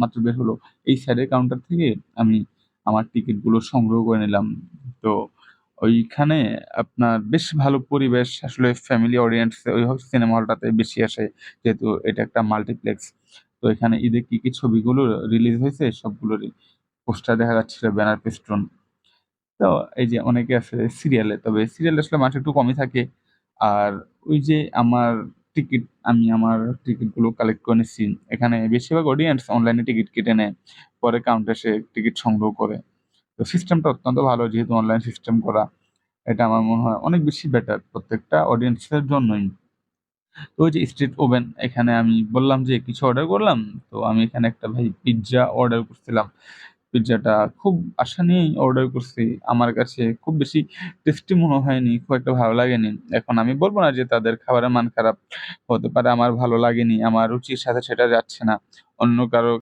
মাত্র বের হলো। এই সাইডের কাউন্টার থেকে আমি আমার টিকিটগুলো সংগ্রহ করে নিলাম। তো ওইখানে আপনার বেশ ভালো পরিবেশ। আসলে ফ্যামিলি অডিয়েন্স ওই সিনেমা হলটাতে বেশি আসে, যেহেতু এটা একটা মাল্টিপ্লেক্স তো এখানে ঈদে কী কী ছবিগুলো রিলিজ হয়েছে সবগুলোরই পোস্টার দেখা যাচ্ছিল ব্যানার পেস্টন তো এই যে অনেকে আছে সিরিয়ালে তবে সিরিয়ালে আসলে মানুষ একটু কমই থাকে। আর ওই যে আমার টিকিট আমি আমার টিকিটগুলো কালেক্ট করে নিচ্ছি। এখানে বেশিরভাগ অডিয়েন্স অনলাইনে টিকিট কেটে নেয়, পরে কাউন্টারে সে টিকিট সংগ্রহ করে। তো সিস্টেমটা অত্যন্ত ভালো, যেহেতু অনলাইন সিস্টেম করা, এটা আমার মনে হয় অনেক বেশি বেটার প্রত্যেকটা অডিয়েন্সের জন্যই। তো ওই যে স্ট্রিট ওভেন এখানে আমি বললাম যে কিছু অর্ডার করলাম, তো আমি এখানে একটা ভাই পিৎজা অর্ডার করছিলাম। পিৎজাটা খুব আশা নিয়েই অর্ডার করছি। আমার কাছে খুব বেশি টেস্টি মনে হয়নি, খুব একটা ভালো লাগেনি। এখন আমি বলব না যে তাদের খাবারের মান খারাপ, হতে পারে আমার ভালো লাগেনি, আমার রুচির সাথে সেটা যাচ্ছে না। অন্য কারও